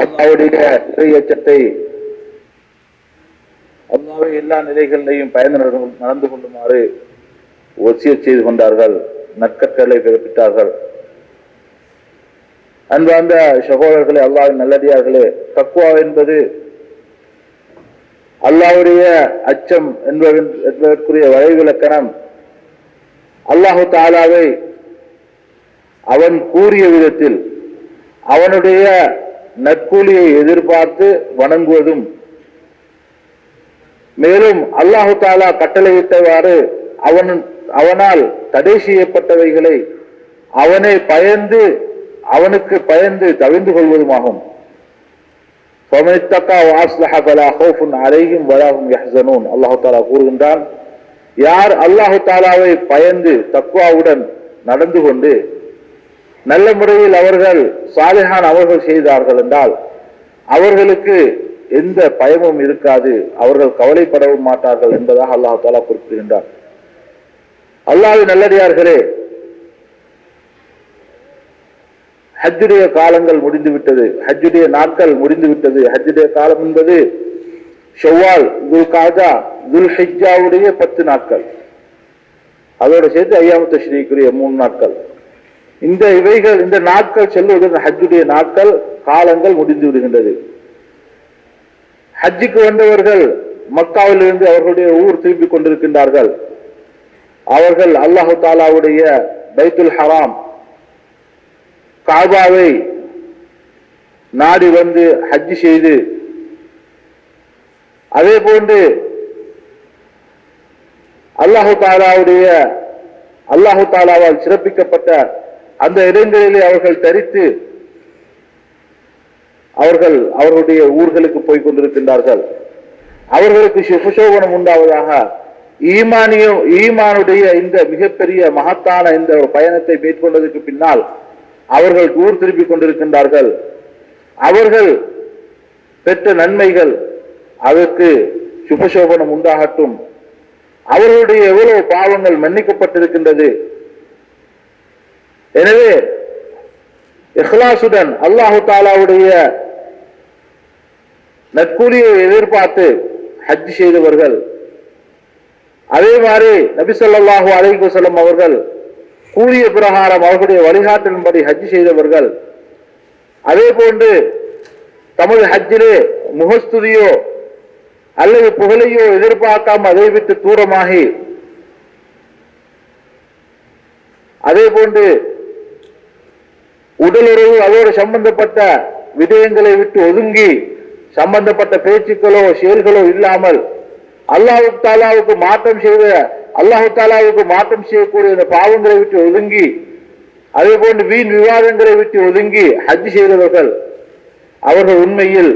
அல்லாவுடைய இறையச்சத்தை அல்லாவே எல்லா நிலைகளிலையும் பயனர்கள் நடந்து கொள்ளுமாறு ஒசிய செய்து கொண்டார்கள். நற்கற்களை பிறப்பித்தார்கள். அன்பார்ந்த சகோதரர்களே அல்லாவின் நல்லடியார்களே தக்குவா என்பது அல்லாவுடைய அச்சம் என்பதன் என்பதற்குரிய வரைவிலக்கணம் அல்லாஹு தாலாவை அவன் கூறிய விதத்தில் அவனுடைய நற்கூலியை எதிர்பார்த்து வணங்குவதும் மேலும் அல்லாஹு தாலா கட்டளையிட்டவாறு அவன் அவனால் தடை செய்யப்பட்டவைகளை அவனை பயந்து அவனுக்கு பயந்து தவிர்ந்து கொள்வதுமாகும். அல்லாஹு தாலா கூறுகின்றான் யார் அல்லாஹு தாலாவை பயந்து தக்குவாவுடன் நடந்து கொண்டு நல்ல முறையில் அவர்கள் சாலிஹான் அவர்கள் செய்தார்கள் என்றால் அவர்களுக்கு எந்த பயமும் இருக்காது அவர்கள் கவலைப்படவும் மாட்டார்கள் என்பதாக அல்லாஹு தாலா குறிப்பிடுகின்றார் அல்லாஹ் நல்லடியார்களே ஹஜ்ஜுடைய காலங்கள் முடிந்து விட்டது ஹஜ்ஜுடைய நாட்கள் முடிந்து விட்டது. ஹஜ்ஜுடைய காலம் என்பது ஷவ்வால் குல் காஜா குல் ஹஜ்ஜாவுடைய பத்து நாட்கள். அதோடு சேர்த்து ஐயாமத்து ஸ்ரீக்குரிய மூணு நாட்கள். இந்த இவைகள் இந்த நாட்கள் செல்லுகின்ற ஹஜ்ஜுடைய நாட்கள் காலங்கள் முடிந்து விடுகின்றது. ஹஜ்ஜுக்கு வந்தவர்கள் மக்காவிலிருந்து அவர்களுடைய ஊர் திரும்பி கொண்டிருக்கின்றார்கள். அவர்கள் அல்லாஹு தாலாவுடைய பைத்துல் ஹராம் காபாவை நாடி வந்து ஹஜ்ஜி செய்து அதே போன்று அல்லாஹு தாலாவுடைய அல்லாஹு தாலாவால் சிறப்பிக்கப்பட்ட அந்த இடங்களிலே அவர்கள் தரித்து அவர்கள் அவர்களுடைய ஊர்களுக்கு போய் கொண்டிருக்கின்றார்கள். அவர்களுக்கு சுபசோபனம் உண்டாவதாக ஈமானியம் ஈமானுடைய இந்த மிகப்பெரிய மகத்தான இந்த பயணத்தை மேற்கொண்டதற்கு பின்னால் அவர்கள் ஊர் திருப்பிக் கொண்டிருக்கின்றார்கள். அவர்கள் பெற்ற நன்மைகள் அதற்கு சுபசோபனம் உண்டாகட்டும். அவர்களுடைய எவ்வளவு பாவங்கள் மன்னிக்கப்பட்டிருக்கின்றது. எனவே இஹ்லாசுடன் அல்லாஹு தாலாவுடைய நற்கூலியை எதிர்பார்த்து ஹஜ் செய்தவர்கள் அதே மாதிரி நபி சொல்லாஹு அலைஹி அவர்கள் கூறிய பிரகாரம் அவர்களுடைய வழிகாட்டின்படி ஹஜ் செய்தவர்கள் அதே போன்று தமது ஹஜ்ஜிலே முகஸ்துதியோ அல்லது புகழையோ எதிர்பார்க்காம அதை விட்டு தூரமாகி அதே போன்று உடலுறவு அதோடு சம்பந்தப்பட்ட விடயங்களை விட்டு ஒதுங்கி சம்பந்தப்பட்ட பேச்சுக்களோ செயல்களோ இல்லாமல் அல்லாஹு தாலாவுக்கு மாற்றம் செய்த அல்லாஹு தாலாவுக்கு மாற்றம் செய்யக்கூடிய இந்த பாவங்களை விட்டு ஒதுங்கி அதே போன்று வீண் விவாதங்களை விட்டு ஒதுங்கி ஹஜ் செய்தவர்கள் அவர்கள் உண்மையில்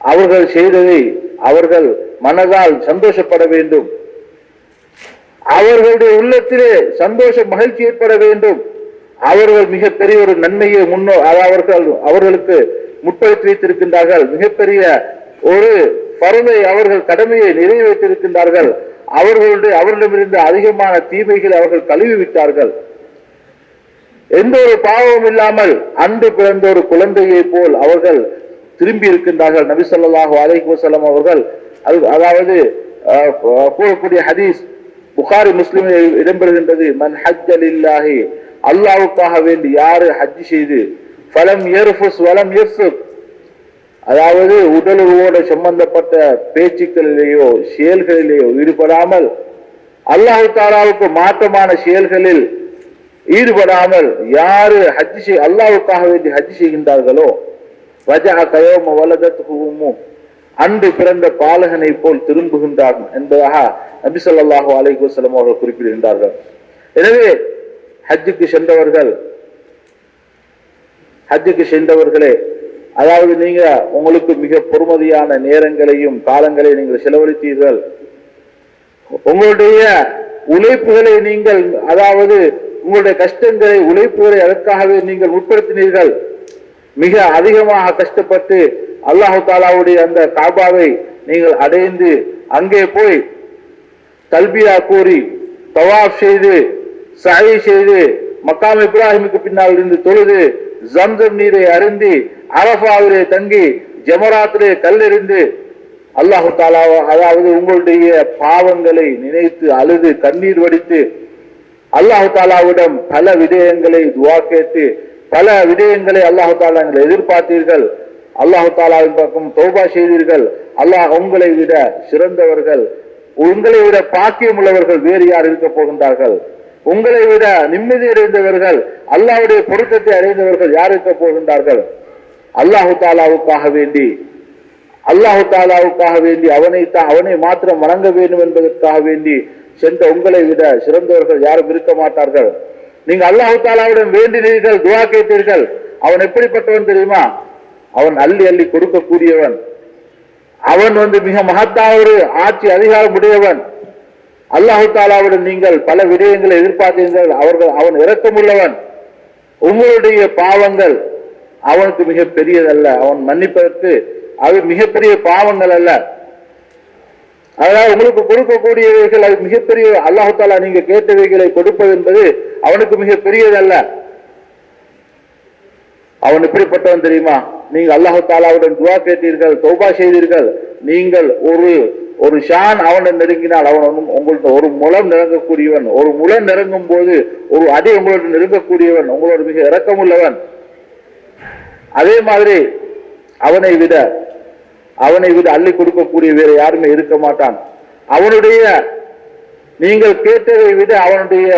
அவர்கள் செய்ததை அவர்கள் மனதால் சந்தோஷப்பட வேண்டும். அவர்களுடைய உள்ளத்திலே சந்தோஷ மகிழ்ச்சி ஏற்பட வேண்டும். அவர்கள் மிகப்பெரிய ஒரு நன்மையை முன்னோ அவர்கள் அவர்களுக்கு முற்படுத்தி வைத்திருக்கின்றார்கள். மிகப்பெரிய ஒரு பருமை அவர்கள் கடமையை நிறைவேற்றிருக்கின்றார்கள் அவர்களுடைய அவர்களிடமிருந்து அதிகமான தீமைகளை அவர்கள் கழுவி விட்டார்கள் எந்த ஒரு பாவமும் இல்லாமல் அன்று பிறந்த ஒரு குழந்தையை போல் அவர்கள் திரும்பி இருக்கின்றார்கள். நபி ஸல்லல்லாஹு அலைஹி வஸல்லம் அவர்கள் அது- அதாவது அஹ், கூறக்கூடிய ஹதீஸ் புகாரி முஸ்லிமில் இடம்பெறுகின்றது மன் ஹஜ் அலில்லாஹி அல்லாவுக்காக வேண்டி யாரு ஹஜ் செய்து பலம் எர்ஃபுஸ் வலம் எஃப் அதாவது உடலுறவோடு சம்பந்தப்பட்ட பேச்சுக்களிலேயோ செயல்களிலேயோ ஈடுபடாமல் அல்லாஹு தாலாவுக்கு மாற்றமான செயல்களில் ஈடுபடாமல் யாரு ஹஜ் செய் அல்லாவுக்காக வேண்டி ஹஜ் செய்கின்றார்களோ வஜா கயோம வலதத்துமு அன்று பிறந்த பாலகனை போல் திரும்புகின்றார் என்பதாக நபி சொல்லாஹு அலைகுசலம் அவர்கள் குறிப்பிடுகின்றார்கள். எனவே ஹஜ்ஜுக்கு சென்றவர்கள் ஹஜ்ஜுக்கு சென்றவர்களே அதாவது நீங்க உங்களுக்கு மிக பொறுமதியான நேரங்களையும் காலங்களையும் நீங்கள் செலவழித்தீர்கள். உங்களுடைய உழைப்புகளை நீங்கள் அதாவது உங்களுடைய கஷ்டங்களை உழைப்புகளை அதற்காகவே நீங்கள் உட்படுத்தினீர்கள். மிக அதிகமாக கஷ்டப்பட்டு அல்லாஹு தாலாவுடைய அந்த காபாவை நீங்கள் அடைந்து அங்கே போய் தல்பியா கூறி தவாப் செய்து சாயை செய்து மக்காம் இப்ராஹிமுக்கு பின்னால் இருந்து தொழுது ஜம்சம் நீரை அருந்தி அரபாவிலே தங்கி ஜமராத்திலே கல்லெறிந்து அல்லாஹு தாலா அதாவது உங்களுடைய பாவங்களை நினைத்து அழுது கண்ணீர் வடித்து அல்லாஹு தாலாவிடம் பல விடயங்களை துவா கேட்டு பல விடயங்களை அல்லாஹு தாலா எங்களை எதிர்பார்த்தீர்கள். அல்லாஹு தாலாவின் பக்கம் தௌபா செய்தீர்கள். அல்லாஹ் உங்களை விட சிறந்தவர்கள். உங்களை விட பாக்கியம் உள்ளவர்கள் வேறு யார் இருக்க போகின்றார்கள்? உங்களை விட நிம்மதி அடைந்தவர்கள் அல்லாவுடைய பொருத்தத்தை அடைந்தவர்கள் யார் இருக்க போகின்றார்கள்? அல்லாஹு தாலாவுக்காக வேண்டி. அல்லாஹு தாலாவுக்காக வேண்டி அவனை தான் அவனை மாத்திரம் வணங்க வேண்டும் என்பதற்காக வேண்டி சென்ற உங்களை விட சிறந்தவர்கள் யாரும் இருக்க மாட்டார்கள். நீங்க அல்லாஹு தாலாவிடம் வேண்டினீர்கள் துவா கேட்டீர்கள். அவன் எப்படிப்பட்டவன் தெரியுமா? அவன் அள்ளி அள்ளி கொடுக்கக்கூடியவன். அவன் வந்து மிக மகத்தான ஒரு ஆட்சி அதிகாரம் உடையவன் அல்லாஹு தாலாவிடம் நீங்கள் பல விடயங்களை எதிர்பார்த்தீர்கள். அவர்கள் அவன் இரக்கமுள்ளவன். உங்களுடைய பாவங்கள் அவனுக்கு மிக பெரியதல்ல. அவன் மன்னிப்பதற்கு அது மிகப்பெரிய பாவங்கள் அல்ல. அதனால் உங்களுக்கு கொடுக்கக்கூடியவைகள் அது மிகப்பெரிய அல்லாஹு தாலா நீங்க கேட்டவைகளை கொடுப்பது என்பது அவனுக்கு மிக பெரியதல்ல. அவன் எப்படிப்பட்டவன் தெரியுமா? நீங்கள் அல்லாஹு தாலாவுடன் துவா கேட்டீர்கள் தௌபா செய்தீர்கள் நீங்கள் ஒரு ஒரு ஷான் அவனை நெருங்கினால் அவன் உங்கள்ட்ட ஒரு முலம் நெருங்கக்கூடியவன் ஒரு முலம் நெருங்கும் போது ஒரு அடி உங்களோட நெருங்கக்கூடியவன் உங்களோட மிக இரக்கமுள்ளவன். அதே மாதிரி அவனை விட அவனை விட அள்ளி கொடுக்கக்கூடிய வேற யாருமே இருக்க மாட்டான். அவனுடைய நீங்கள் கேட்டதை விட அவனுடைய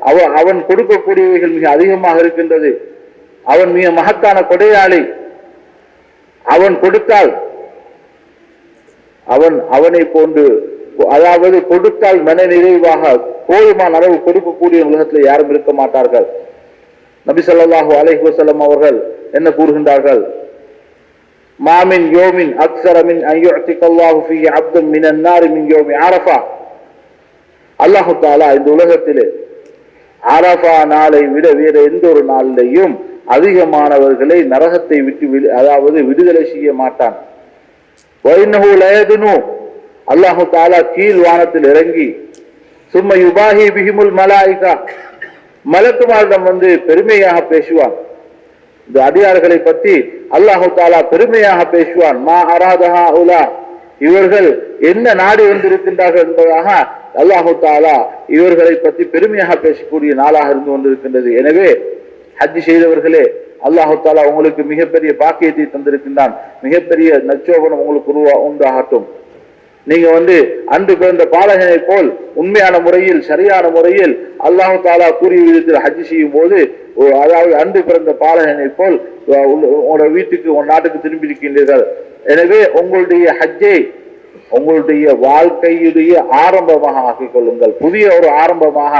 அவ- அவன் கொடுக்கக்கூடியவைகள் மிக அதிகமாக இருக்கின்றது. அவன் மிக மகத்தான கொடையாளி. அவன் கொடுத்தால் அவன் அவனை போன்று அதாவது கொடுத்தால் மன நிறைவாக போதுமான அளவு கொடுக்கக்கூடிய உலகத்தில் யாரும் இருக்க மாட்டார்கள். நபி ஸல்லல்லாஹு அலைஹி அவர்கள் என்ன கூறுகின்றார்கள்? மாமின் யோமின் அக்ஸர மின் அன் யுஅத்திகல்லாஹு மினன் மின் யோமி அரஃபா. அல்லாஹு தாலா இந்த உலகத்திலே அரபா நாளை விட வேறு எந்த ஒரு நாளிலையும் அதிகமானவர்களை நரகத்தை விட்டு விடு- அதாவது விடுதலை செய்ய மாட்டான். அல்லாஹு தாலா கீழ் வானத்தில் இறங்கி சும்மா யுபாஹி பிஹிமுல் மலாயிகா மலக்குமாரிடம் வந்து பெருமையாக பேசுவான். இந்த அடியார்களை பற்றி அல்லாஹு தாலா பெருமையாக பேசுவான். மா அராதஹா உலா இவர்கள் என்ன நாடு வந்திருக்கின்றார்கள் என்பதாக அல்லாஹு தாலா இவர்களை பற்றி பெருமையாக பேசக்கூடிய நாளாக இருந்து கொண்டிருக்கின்றது எனவே ஹஜ் செய்தவர்களே அல்லாஹு தாலா உங்களுக்கு மிகப்பெரிய பாக்கியத்தை தந்திருக்கின்றான். மிகப்பெரிய நச்சோபனம் உங்களுக்கு உருவா உண்டாகட்டும். நீங்க வந்து அன்று பிறந்த பாலகனை போல் உண்மையான முறையில் சரியான முறையில் அல்லாஹு தாலா கூறிய விதத்தில் ஹஜ் செய்யும் போது ஓ, அதாவது அன்று பிறந்த பாலகனை போல் உள்ள- உங்களோட வீட்டுக்கு உன் நாட்டுக்கு திரும்பி இருக்கின்றீர்கள். எனவே உங்களுடைய ஹஜ்ஜை உங்களுடைய வாழ்க்கையுடைய ஆரம்பமாக ஆக்கிக் கொள்ளுங்கள். புதிய ஒரு ஆரம்பமாக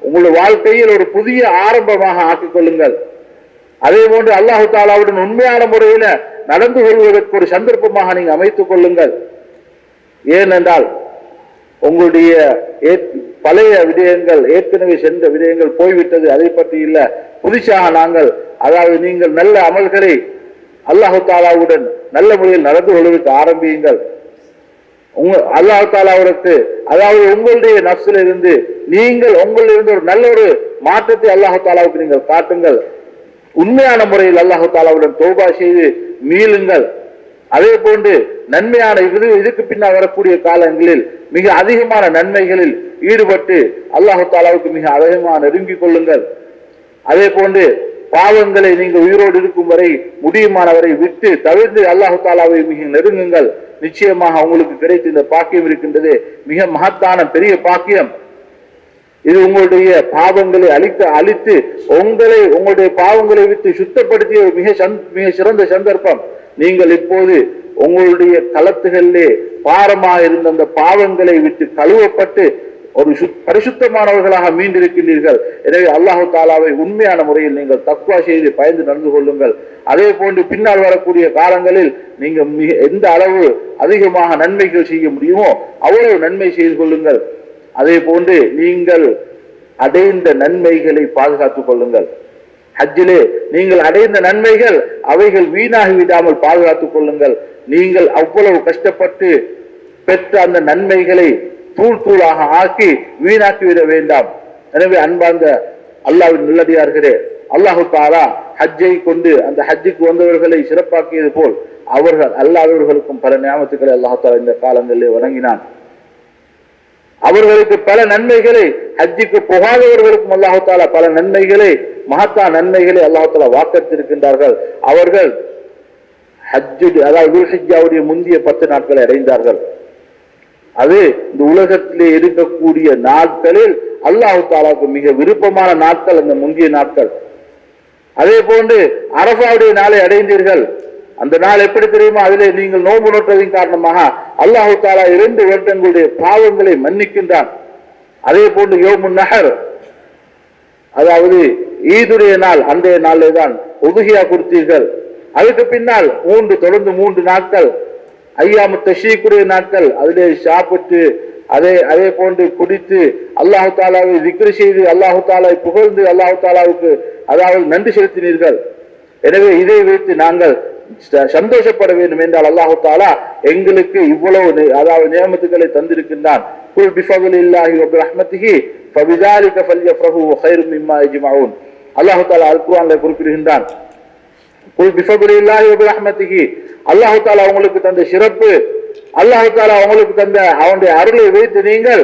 உங்களுடைய வாழ்க்கையில் ஒரு புதிய ஆரம்பமாக ஆக்கிக் கொள்ளுங்கள். அதே போன்று அல்லாஹு தாலாவுடன் உண்மையான முறையில நடந்து கொள்வதற்கு ஒரு சந்தர்ப்பமாக நீங்க அமைத்துக் கொள்ளுங்கள். ஏனென்றால் உங்களுடைய ஏற்- பழைய விடயங்கள் ஏற்கனவே சென்ற விடயங்கள் போய்விட்டது அதை பற்றி இல்லை. புதுசாக நாங்கள் அதாவது நீங்கள் நல்ல அமல்களை அல்லாஹு தாலாவுடன் நல்ல முறையில் நடந்து கொள்வதற்கு ஆரம்பியுங்கள். உங்க அல்லாஹ் தாலாவுக்கு அதாவது உங்களுடைய நப்சில் இருந்து நீங்கள் உங்களில் இருந்து ஒரு நல்ல ஒரு மாற்றத்தை அல்லாஹு தாலாவுக்கு நீங்கள் காட்டுங்கள். உண்மையான முறையில் அல்லாஹு தாலாவுடன் தௌபா செய்து மீளுங்கள். அதே போன்று நன்மையான இது இதுக்கு பின்னால் வரக்கூடிய காலங்களில் மிக அதிகமான நன்மைகளில் ஈடுபட்டு அல்லாஹு தாலாவுக்கு மிக அதிகமாக நெருங்கிக் கொள்ளுங்கள். அதே போன்று பாவங்களை நீங்கள் உயிரோடு இருக்கும் வரை முடியுமானவரை விட்டு தவிர்த்து அல்லாஹு தாலாவை மிக நெருங்குங்கள். நிச்சயமாக உங்களுக்கு கிடைத்த இந்த பாக்கியம் இருக்கின்றது. மிக மகத்தான பெரிய பாக்கியம். இது உங்களுடைய பாவங்களை அழித்து அழித்து உங்களை உங்களுடைய பாவங்களை விட்டு சுத்தப்படுத்திய ஒரு மிக மிக சிறந்த சந்தர்ப்பம். நீங்கள் இப்போது உங்களுடைய களத்துகளிலே பாரமாக இருந்த அந்த பாவங்களை விட்டு கழுவப்பட்டு ஒரு பரிசுத்தமானவர்களாக மீண்டிருக்கின்றீர்கள். எனவே அல்லாஹு தாலாவை உண்மையான முறையில் நீங்கள் தக்குவா செய்து பயந்து நடந்து கொள்ளுங்கள். அதே போன்று பின்னால் வரக்கூடிய காலங்களில் நீங்கள் மிக எந்த அளவு அதிகமாக நன்மைகள் செய்ய முடியுமோ அவ்வளவு நன்மை செய்து கொள்ளுங்கள். அதே போன்று நீங்கள் அடைந்த நன்மைகளை பாதுகாத்துக் கொள்ளுங்கள். ஹஜ்ஜிலே நீங்கள் அடைந்த நன்மைகள் அவைகள் வீணாகி விடாமல் பாதுகாத்துக் கொள்ளுங்கள். நீங்கள் அவ்வளவு கஷ்டப்பட்டு பெற்ற அந்த நன்மைகளை தூள் தூளாக ஆக்கி வீணாக்கி விட வேண்டாம். எனவே அன்பார்ந்த அல்லாவின் நல்லடியார்களே அல்லாஹு தாலா ஹஜ்ஜை கொண்டு அந்த ஹஜ்ஜுக்கு வந்தவர்களை சிறப்பாக்கியது போல் அவர்கள் அல்லாதவர்களுக்கும் பல நியாமத்துக்களை அல்லாஹு இந்த காலங்களிலே வழங்கினான் அவர்களுக்கு பல நன்மைகளை ஹஜ்ஜிக்கு புகாதவர்களுக்கும் அல்லாஹு தாலா பல நன்மைகளை மகத்தா நன்மைகளை அல்லாஹு தாலா வாக்கத்திருக்கின்றார்கள் அவர்கள் ஹஜ்ஜு அதாவது துல்ஹிஜ்ஜாவுடைய முந்திய பத்து நாட்களை அடைந்தார்கள். அது இந்த உலகத்திலே இருக்கக்கூடிய நாட்களில் அல்லாஹு தாலாவுக்கு மிக விருப்பமான நாட்கள் அந்த முந்திய நாட்கள். அதே போன்று அரபாவுடைய நாளை அடைந்தீர்கள். அந்த நாள் எப்படி தெரியுமா? அதிலே நீங்கள் நோன்பு நோட்டதின் காரணமாக அல்லாஹு தாலா இரண்டு வருடங்களுடைய பாவங்களை மன்னிக்கின்றான். அதே போன்று யோமு நகர் அதாவது ஈதுடைய நாள் அன்றைய நாளிலே தான் உதுகியா கொடுத்தீர்கள். அதுக்கு பின்னால் மூன்று தொடர்ந்து மூன்று நாட்கள் ஐயாமு தஷீக்குடைய நாட்கள் அதிலே சாப்பிட்டு அதே அதே போன்று குடித்து அல்லாஹு தாலாவை விக்ரி செய்து அல்லாஹு தாலாவை புகழ்ந்து அல்லாஹு தாலாவுக்கு அதாவது நன்றி செலுத்தினீர்கள். எனவே இதை வைத்து நாங்கள் சந்தோஷப்பட வேண்டும் என்றால் அல்லாஹு தாலா எங்களுக்கு இவ்வளவு அதாவது நியமத்துக்களை தந்திருக்கின்றான். குல் பிஃபதுலில்லாஹி வ பிரஹ்மத்திஹி ஃபபிதாலிக ஃபல்யஃப்ரஹு கைரும் மிம்மா யஜ்மஊன். அல்லாஹு தாலா அல் குர்ஆன்ல குறிப்பிடுகின்றான். குல் பிஃபதுலில்லாஹி வபி ரஹ்மத்திஹி அல்லாஹ் தாலா அவங்களுக்கு தந்த சிறப்பு. அல்லாஹு தாலா அவங்களுக்கு தந்த அவனுடைய அருளை வைத்து நீங்கள்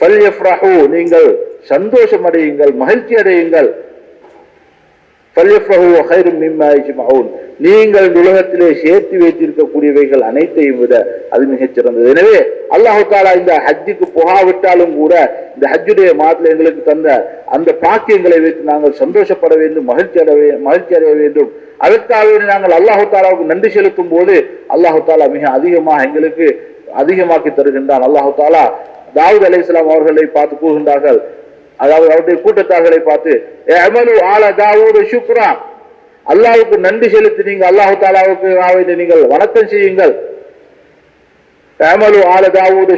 ஃபல்யஃப்ரஹு நீங்கள் சந்தோஷம் அடையுங்கள் மகிழ்ச்சி அடையுங்கள். ஃபல்யஃப்ரஹு ஹைரும் மிம்மா யஜ்மஊன் நீங்கள் உலகத்திலே சேர்த்து வைத்திருக்கக்கூடியவைகள் அனைத்தையும் விட அது மிகச் சிறந்தது. எனவே அல்லாஹு தாலா இந்த ஹஜ்ஜுக்கு புகாவிட்டாலும் கூட இந்த ஹஜ்ஜுடைய மாதத்தில் எங்களுக்கு தந்த அந்த பாக்கியங்களை வைத்து நாங்கள் சந்தோஷப்பட வேண்டும் மகிழ்ச்சி அடைய மகிழ்ச்சி அடைய வேண்டும். அதற்காக நாங்கள் அல்லாஹு தாலாவுக்கு நன்றி செலுத்தும் போது அல்லாஹு தாலா மிக அதிகமாக எங்களுக்கு அதிகமாக்கி தருகின்றான். அல்லாஹு தாலா தாவூத் இஸ்லாம் அவர்களை பார்த்து கூறுகின்றார்கள். அதாவது அவருடைய கூட்டத்தார்களை பார்த்து அமலு ஆல தாவூது சுக்ரா அல்லாவுக்கு நன்றி செலுத்தி நீங்கள் அல்லாஹு தாலாவுக்கு நீங்கள் வணக்கம் செய்யுங்கள். அமலு ஆல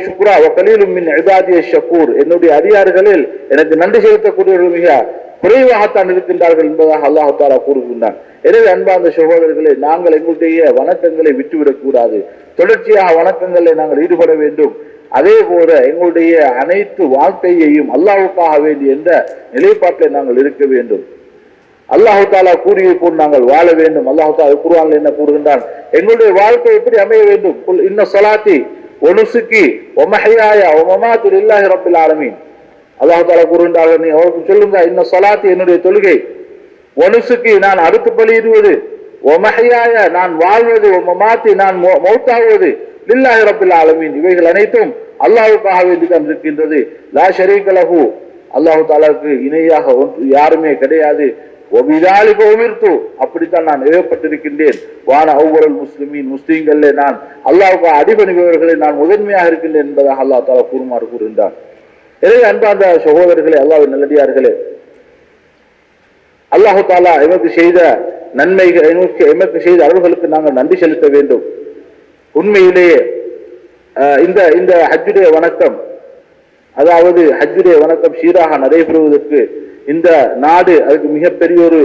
சுக்ரா கலீலும் மின் இபாதிய ஷக்கூர் என்னுடைய அதிகாரிகளில் எனக்கு நன்றி செலுத்தக்கூடியவர்கள் மிக குறைவாகத்தான் இருக்கின்றார்கள் என்பதாக அல்லாஹு தாலா கூறுகின்றான். எனவே அன்பார்ந்த சகோதரர்களே நாங்கள் எங்களுடைய வணக்கங்களை விட்டுவிடக்கூடாது. தொடர்ச்சியாக வணக்கங்களில் நாங்கள் ஈடுபட வேண்டும். அதே போல எங்களுடைய அனைத்து வாழ்க்கையையும் அல்லாவுக்காக வேண்டிய என்ற நிலைப்பாட்டில் நாங்கள் இருக்க வேண்டும். அல்லாஹு தாலா கூறியதை போல் நாங்கள் வாழ வேண்டும். அல்லாஹு தாலா குருவான் என்ன கூறுகின்றான்? எங்களுடைய வாழ்க்கை எப்படி அமைய வேண்டும்? இன்ன சொலாத்தி ஒனுசுக்கி ஒமஹையாய ஒமமாத்து இல்லாஹி ரப்பில் ஆலமீன். அல்லாஹு தாலா கூறுகின்றார்கள். நீ அவருக்கு சொல்லுங்க இன்ன சொலாத்தி என்னுடைய தொழுகை. ஒனுசுக்கு நான் அடுத்து பலியிடுவது. ஒமஹையாய நான் வாழ்வது. ஒமமாத்தி நான் மௌ- மௌத்தாகுவது. லில்லாஹி ரப்பில் ஆலமீன். இவைகள் அனைத்தும் அல்லாஹுக்காக வேண்டி தான் இருக்கின்றது. லா ஷரீக லஹு. அல்லாஹு தாலாவுக்கு இணையாக ஒன்று யாருமே கிடையாது. அப்படித்தான் நான் ஏவப்பட்டிருக்கின்றேன் வான ஒவ்வொரு முஸ்லிமின் முஸ்லீம்களே நான் அல்லாவுக்கு அடிபணிபவர்களை நான் முதன்மையாக இருக்கின்றேன் என்பதாக அல்லாஹ் தாலா கூறுமாறு கூறுகின்றான். எனவே அன்பார்ந்த சகோதரர்களே அல்லாஹ் நல்லடியார்களே அல்லாஹு தாலா எமக்கு செய்த நன்மைகள் எமக்கு செய்த அருள்களுக்கு நாங்கள் நன்றி செலுத்த வேண்டும். உண்மையிலேயே இந்த இந்த ஹஜ்ஜுடைய வணக்கம் அதாவது ஹஜ்ஜுடைய வணக்கம் சீராக நடைபெறுவதற்கு இந்த நாடு அதுக்கு மிகப்பெரிய ஒரு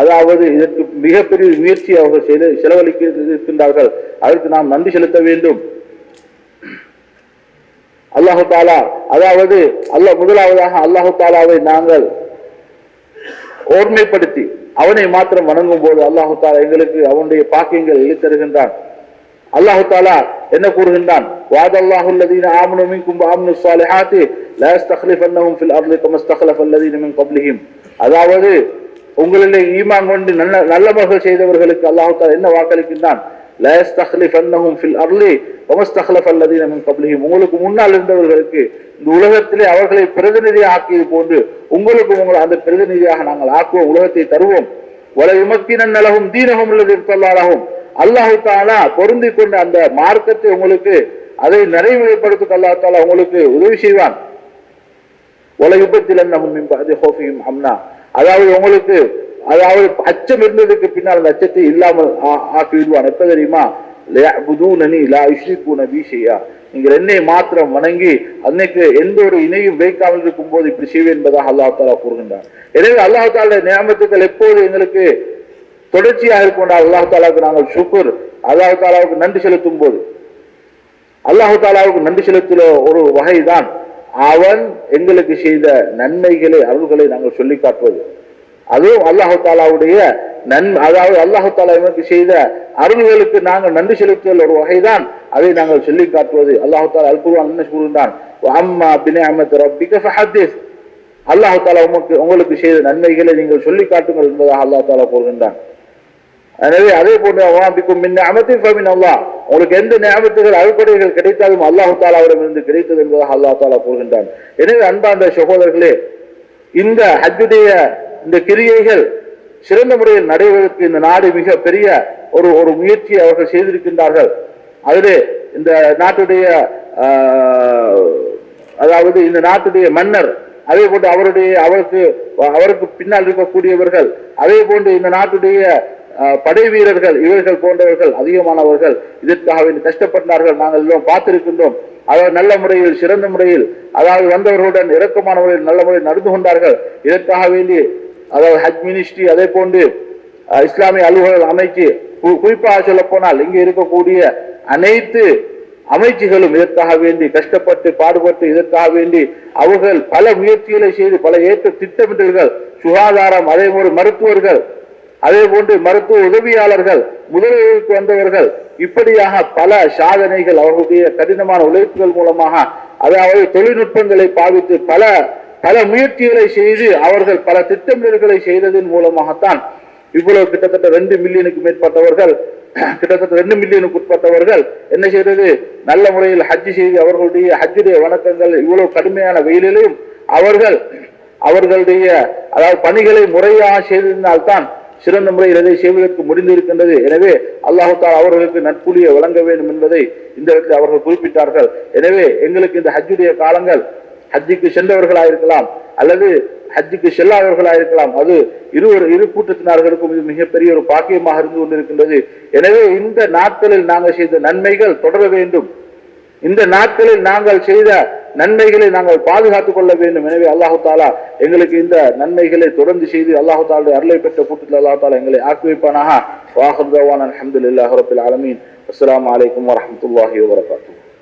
அதாவது இதற்கு மிகப்பெரிய முயற்சி அவர்கள் செய்து செலவழிக்கின்றார்கள் இருக்கின்றார்கள் அதற்கு நாம் நன்றி செலுத்த வேண்டும். அல்லாஹு தாலா அதாவது அல்லாஹ் முதலாவதாக அல்லாஹு தாலாவை நாங்கள் ஓர்மைப்படுத்தி அவனை மாத்திரம் வணங்கும் போது அல்லாஹு தாலா எங்களுக்கு அவனுடைய பாக்கியங்கள் எழுத்தருகின்றான். அல்லாஹு தாலா என்ன கூறுகின்றான்? வாதல்லாஹு அல்லதீன ஆமனு மின்கும் ஆமனு ஸாலிஹாத்தி லா யஸ்தக்லிஃபன்னஹும் ஃபில் அர்லி கம இஸ்தக்லஃப அல்லதீன மின் கப்லிஹிம் அதாவது உங்களிலே ஈமான் கொண்டு நல்ல நல்லவர்கள் செய்தவர்களுக்கு அல்லாஹு தாலா என்ன வாக்களிக்கின்றான்? லா யஸ்தக்லிஃபன்னஹும் ஃபில் அர்லி கம இஸ்தக்லஃப அல்லதீன மின் கப்லிஹிம் உங்களுக்கு முன்னால் இருந்தவர்களுக்கு இந்த உலகத்திலே அவர்களை பிரதிநிதியாக ஆக்கியது போன்று உங்களுக்கும் உங்களை அந்த பிரதிநிதியாக நாங்கள் ஆக்குவோம் உலகத்தை தருவோம். வல யுமக்கினன் நலகும் தீனகும் உள்ளது இருத்தல்லாகும் அல்லாஹாலா பொருந்தி கொண்ட அந்த மார்க்கத்தை உங்களுக்கு அதை நடைமுறைப்படுத்த அல்லாஹ் தாலா உங்களுக்கு உதவி செய்வான். வல விபத்தில் அம்னா. அதாவது உங்களுக்கு அதாவது அச்சம் இருந்ததுக்கு பின்னால் அந்த அச்சத்தை இல்லாமல் ஆ- ஆக்கி விடுவான் எப்ப தெரியுமா? புதூனனி லா என்னை மாத்திரம் வணங்கி அன்னைக்கு எந்த ஒரு இணையும் வைக்காமல் இருக்கும் போது இப்படி செய்வேன் என்பதாக அல்லாஹ் தாலா எனவே அல்லாஹால நியமத்துக்கள் எப்போது எங்களுக்கு தொடர்ச்சியாக இருக்கின்ற அல்லாஹு தாலாவுக்கு நாங்கள் சுக்குர் அல்லாஹ் தாலாவுக்கு நன்றி செலுத்தும் போது. அல்லாஹு தாலாவுக்கு நன்றி செலுத்துகிற ஒரு வகைதான் அவன் எங்களுக்கு செய்த நன்மைகளை அருள்களை நாங்கள் சொல்லி காட்டுவது. அதுவும் அல்லாஹு தாலாவுடைய நன் அதாவது அல்லாஹு தாலா எமக்கு செய்த அருள்களுக்கு நாங்கள் நன்றி செலுத்துதல் ஒரு வகைதான் அதை நாங்கள் சொல்லி காட்டுவது. அல்லாஹு தாலா அல்குருவான் என்ன கூறுகின்றான்? அம்மா பினே அமத் ரப்பிக ஃபஹத்திஸ். அல்லாஹு தாலா உமக்கு உங்களுக்கு செய்த நன்மைகளை நீங்கள் சொல்லி காட்டுங்கள் என்பதாக அல்லாஹ் தாலா கூறுகின்றான். எனவே அதே போன்று அவாபிக்கும் மின் அமத்தின் ஃபமின் அல்லா உங்களுக்கு எந்த ஞாபகத்துகள் அறுப்படைகள் கிடைத்தாலும் அல்லாஹு தாலாவிடமிருந்து கிடைத்தது என்பதாக அல்லாஹ் தாலா கூறுகின்றான். எனவே அன்பார்ந்த சகோதரர்களே இந்த ஹஜ்ஜுடைய இந்த கிரியைகள் சிறந்த முறையில் நடைபெறுவதற்கு இந்த நாடு மிக பெரிய ஒரு ஒரு முயற்சியை அவர்கள் செய்திருக்கின்றார்கள். அதிலே இந்த நாட்டுடைய அதாவது இந்த நாட்டுடைய மன்னர் அதே போன்று அவருடைய அவருக்கு அவருக்கு பின்னால் இருக்கக்கூடியவர்கள் அதே போன்று இந்த நாட்டுடைய படை வீரர்கள் இவர்கள் போன்றவர்கள் அதிகமானவர்கள் இதற்காக வேண்டி கஷ்டப்பட்டார்கள். நாங்கள் எல்லாம் பார்த்திருக்கின்றோம். அதாவது நல்ல முறையில் சிறந்த முறையில் அதாவது வந்தவர்களுடன் இரக்கமான முறையில் நல்ல முறையில் நடந்து கொண்டார்கள். இதற்காக வேண்டி அதாவது ஹஜ் மினிஸ்ட்ரி அதே போன்று இஸ்லாமிய அலுவலர்கள் அமைச்சு கு- குறிப்பாக சொல்ல போனால் இங்கே இருக்கக்கூடிய அனைத்து அமைச்சுகளும் இதற்காக வேண்டி கஷ்டப்பட்டு பாடுபட்டு இதற்காக வேண்டி அவர்கள் பல முயற்சிகளை செய்து பல ஏற்ற திட்டமிட்டல்கள் சுகாதாரம் அதே போன்று மருத்துவர்கள் அதே போன்று மருத்துவ உதவியாளர்கள் முதலுதவிக்கு வந்தவர்கள் இப்படியாக பல சாதனைகள் அவர்களுடைய கடினமான உழைப்புகள் மூலமாக அதாவது தொழில்நுட்பங்களை பாவித்து பல பல முயற்சிகளை செய்து அவர்கள் பல திட்டமிடல்களை செய்ததன் மூலமாகத்தான் இவ்வளவு கிட்டத்தட்ட ரெண்டு மில்லியனுக்கு மேற்பட்டவர்கள் கிட்டத்தட்ட ரெண்டு மில்லியனுக்கு உட்பட்டவர்கள் என்ன செய்தது? நல்ல முறையில் ஹஜ்ஜு செய்து அவர்களுடைய ஹஜ்ஜுடைய வணக்கங்கள் இவ்வளவு கடுமையான வெயிலிலும் அவர்கள் அவர்களுடைய அதாவது பணிகளை முறையாக செய்திருந்தால்தான் சிறந்த முறையில் இதை செய்வதற்கு முடிந்திருக்கின்றது. எனவே அல்லாஹால் அவர்களுக்கு நட்புலியை வழங்க வேண்டும் என்பதை இந்த இடத்தில் அவர்கள் குறிப்பிட்டார்கள். எனவே எங்களுக்கு இந்த ஹஜ்ஜுடைய காலங்கள் ஹஜ்ஜிக்கு சென்றவர்களாக இருக்கலாம் அல்லது ஹஜ்ஜுக்கு செல்லாதவர்களாக இருக்கலாம் அது இருவர் இரு கூட்டத்தினர்களுக்கும் இது மிகப்பெரிய ஒரு பாக்கியமாக இருந்து கொண்டிருக்கின்றது. எனவே இந்த நாட்களில் நாங்கள் செய்த நன்மைகள் தொடர வேண்டும். இந்த நாட்களில் நாங்கள் செய்த நன்மைகளை நாங்கள் பாதுகாத்துக் கொள்ள வேண்டும். எனவே அல்லாஹு தாலா எங்களுக்கு இந்த நன்மைகளை தொடர்ந்து செய்து அல்லாஹு தாலுடைய அருளை பெற்ற கூட்டத்தில் அல்லாஹு தாலா எங்களை ஆக்குவிப்பானாக. வாஹர் தவான் அலமதுல்லாஹ் ரபில் ஆலமீன். அஸ்லாம் வலைக்கம் வரமத்துல்லாஹி வபரகாத்துஹு.